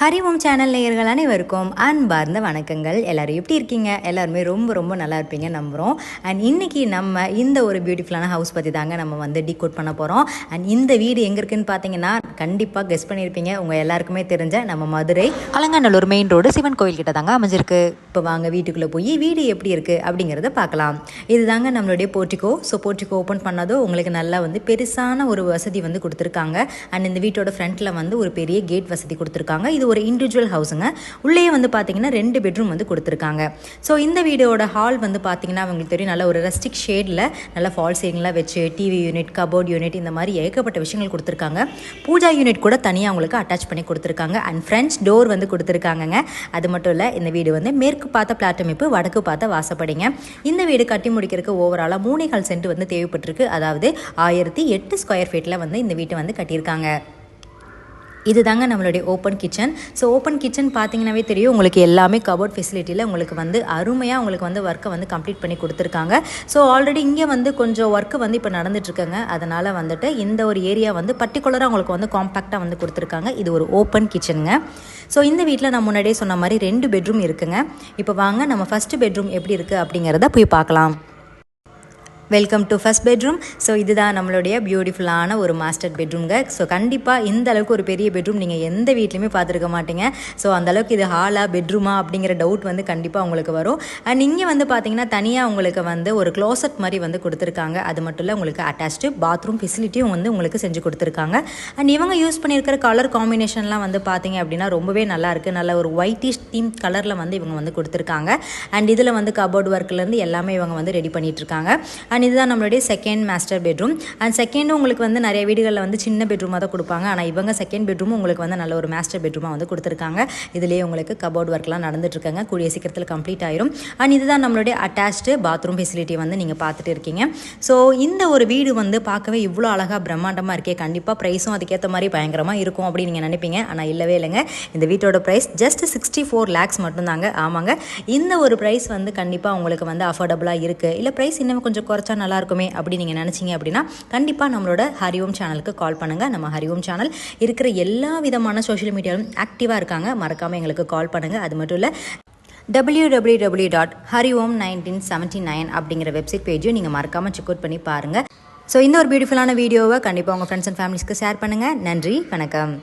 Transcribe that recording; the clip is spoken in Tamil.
ஹரிவோம் சேனல் நேயர்கள் அனைவருக்கும் அன்பார்ந்த வணக்கங்கள். எல்லாரும் எப்படி இருக்கீங்க? எல்லாருமே ரொம்ப ரொம்ப நல்லா இருப்பீங்க நம்புகிறோம் அண்ட் இன்னைக்கு நம்ம இந்த ஒரு பியூட்டிஃபுல்லான ஹவுஸ் பற்றி தாங்க நம்ம வந்து டீகோட் பண்ண போகிறோம் அண்ட் இந்த வீடு எங்கே இருக்குன்னு பார்த்தீங்கன்னா கண்டிப்பாக கெஸ் பண்ணியிருப்பீங்க உங்கள் எல்லாருக்குமே தெரிஞ்ச நம்ம மதுரை அலங்காநல்லூர் மெயின் ரோடு சிவன் கோயில் கிட்ட தாங்க அமைஞ்சிருக்கு. இப்போ வாங்க வீட்டுக்குள்ளே போய் வீடு எப்படி இருக்குது அப்படிங்கிறத பார்க்கலாம் இதுதாங்க நம்மளுடைய போர்ட்டிகோ ஸோ போர்ட்டிகோ ஓப்பன் பண்ணதும் உங்களுக்கு நல்லா வந்து பெருசான ஒரு வசதி வந்து கொடுத்துருக்காங்க. அண்ட் இந்த வீட்டோட ஃப்ரண்ட்டில் வந்து ஒரு பெரிய கேட் வசதி கொடுத்துருக்காங்க. இது ஒரு இண்டிவிஜுவல் ஹவுஸுங்க உள்ளே வந்து பார்த்தீங்கன்னா ரெண்டு பெட்ரூம் வந்து கொடுத்துருக்காங்க. ஸோ இந்த வீடோட ஹால் வந்து பார்த்தீங்கன்னா அவங்களுக்கு தெரியும் நல்ல ஒரு ரெஸ்டிக் ஷேடில் நல்ல ஃபால் சீலிங்லாம் வச்சு டிவி யூனிட் கபோர்ட் யூனிட் இந்த மாதிரி ஏகப்பட்ட விஷயங்கள் கொடுத்துருக்காங்க. பூஜா யூனிட் கூட தனியாக அவங்களுக்கு அட்டாச் பண்ணி கொடுத்துருக்காங்க. அண்ட் ஃப்ரெஞ்ச் டோர் வந்து கொடுத்துருக்காங்கங்க. அது மட்டும் இல்லை இந்த வீடு வந்து மேற்கு பார்த்த பிளாட் அமைப்பு வடக்கு பார்த்த வாசப்படிங்க. இந்த வீடு கட்டி முடிக்கிறதுக்கு ஓவராலாக மூணே கால் சென்ட் வந்து தேவைப்பட்டிருக்கு. அதாவது ஆயிரத்தி எட்டு ஸ்கொயர் ஃபீட்டில் வந்து இந்த வீட்டை வந்து கட்டியிருக்காங்க. இது தாங்க நம்மளுடைய open kitchen so open kitchen பார்த்தீங்கன்னாவே தெரியும் உங்களுக்கு எல்லாமே கபோர்ட் ஃபெசிலிட்டியில் உங்களுக்கு வந்து அருமையாக உங்களுக்கு வந்து ஒர்க்கை வந்து கம்ப்ளீட் பண்ணி கொடுத்துருக்காங்க. ஸோ ஆல்ரெடி இங்கே வந்து கொஞ்சம் ஒர்க்கு வந்து இப்போ நடந்துட்டுருக்காங்க. அதனால் வந்துட்டு இந்த ஒரு ஏரியா வந்து பர்டிகுலராக உங்களுக்கு வந்து காம்பேக்டாக வந்து கொடுத்துருக்காங்க. இது ஒரு ஓப்பன் கிச்சனுங்க ஸோ இந்த வீட்டில் நான் முன்னாடியே சொன்ன மாதிரி ரெண்டு பெட்ரூம் இருக்குங்க. இப்போ வாங்க நம்ம ஃபஸ்ட்டு பெட்ரூம் எப்படி இருக்குது அப்படிங்கிறத போய் பார்க்கலாம். Welcome to first bedroom so இதுதான் நம்மளுடைய பியூட்டிஃபுல்லான ஒரு மாஸ்டர் பெட்ரூம்ங்க ஸோ கண்டிப்பாக இந்த அளவுக்கு ஒரு பெரிய பெட்ரூம் நீங்கள் எந்த வீட்லையுமே பார்த்துருக்க மாட்டீங்க. ஸோ அந்த அளவுக்கு இது ஹாலா பெட்ரூமா அப்படிங்கிற டவுட் வந்து கண்டிப்பாக உங்களுக்கு வரும். அண்ட் இங்கே வந்து பார்த்தீங்கன்னா தனியாக உங்களுக்கு வந்து ஒரு க்ளோசட் மாதிரி வந்து கொடுத்துருக்காங்க. அது மட்டும் இல்லை உங்களுக்கு அட்டாச்டு பாத்ரூம் ஃபெசிலிட்டியும் வந்து உங்களுக்கு செஞ்சு கொடுத்துருக்காங்க. அண்ட் இவங்க யூஸ் பண்ணியிருக்கிற கலர் காம்பினேஷன்லாம் வந்து பார்த்தீங்க அப்படின்னா ரொம்பவே நல்லா இருக்குது நல்ல ஒரு ஒயிட்டிஷ் தீம் கலரில் வந்து இவங்க வந்து கொடுத்துருக்காங்க. அண்ட் இதில் வந்து கபோர்ட் ஒர்க்லேருந்து எல்லாமே இவங்க வந்து ரெடி பண்ணிட்டு இருக்காங்க. அண்ட் இதுதான் நம்மளுடைய செகண்ட் மாஸ்டர் பெட்ரூம் அண்ட் செகண்டும் உங்களுக்கு வந்து நிறைய வீடுகளில் வந்து சின்ன பெட்ரூமாக தான் கொடுப்பாங்க. ஆனால் இவங்க செகண்ட் பெட்ரூமும் உங்களுக்கு வந்து நல்ல ஒரு மாஸ்டர் பெட்ரூமாக வந்து கொடுத்துருக்காங்க. இதுலேயே உங்களுக்கு கபோர்ட் ஒர்க்லாம் நடந்துட்டுருக்காங்க. கூடிய சீக்கிரத்தில் கம்ப்ளீட் ஆயிரும். அண்ட் இதுதான் நம்மளுடைய அட்டாச்டு பாத்ரூம் ஃபெசிலிட்டி வந்து நீங்கள் பார்த்துட்டு இருக்கீங்க. ஸோ இந்த ஒரு வீடு வந்து பார்க்கவே இவ்வளோ அழகாக பிரம்மாண்டமாக இருக்கே. கண்டிப்பாக ப்ரைஸும் அதுக்கேற்ற மாதிரி பயங்கரமாக இருக்கும் அப்படின்னு நீங்கள் நினைப்பீங்க. ஆனால் இல்லவே இல்லைங்க. இந்த வீட்டோட price just sixty four lakhs மட்டும்தாங்க. ஆமாங்க. இந்த ஒரு ப்ரைஸ் வந்து கண்டிப்பாக உங்களுக்கு வந்து அஃபோர்டபுளாக இருக்குது இல்லை ப்ரைஸ் இன்னும் கொஞ்சம் குறைச்சா நல்லா இருக்குமே அப்படி நீங்கள் நினச்சிங்க அப்படின்னா கண்டிப்பாக நம்மளோட ஹரிஓம் சேனலுக்கு கால் பண்ணுங்கள் நம்ம ஹரிஓம் சேனல் இருக்கிற எல்லா விதமான சோஷியல் மீடியாவிலும் ஆக்டிவாக இருக்காங்க. மறக்காமல் எங்களுக்கு கால் பண்ணுங்கள் அது மட்டும் இல்லை W W W dot Hari Om nineteen seventy nine அப்படிங்கிற வெப்சைட் பேஜையும் நீங்கள் மறக்காமல் செக் அவுட் பண்ணி பாருங்கள் ஸோ இந்த ஒரு பியூட்டிஃபுல்லான வீடியோவை கண்டிப்பாக உங்கள் ஃப்ரெண்ட்ஸ் அண்ட் ஃபேமிலிஸ்க்கு ஷேர் பண்ணுங்கள் நன்றி வணக்கம்.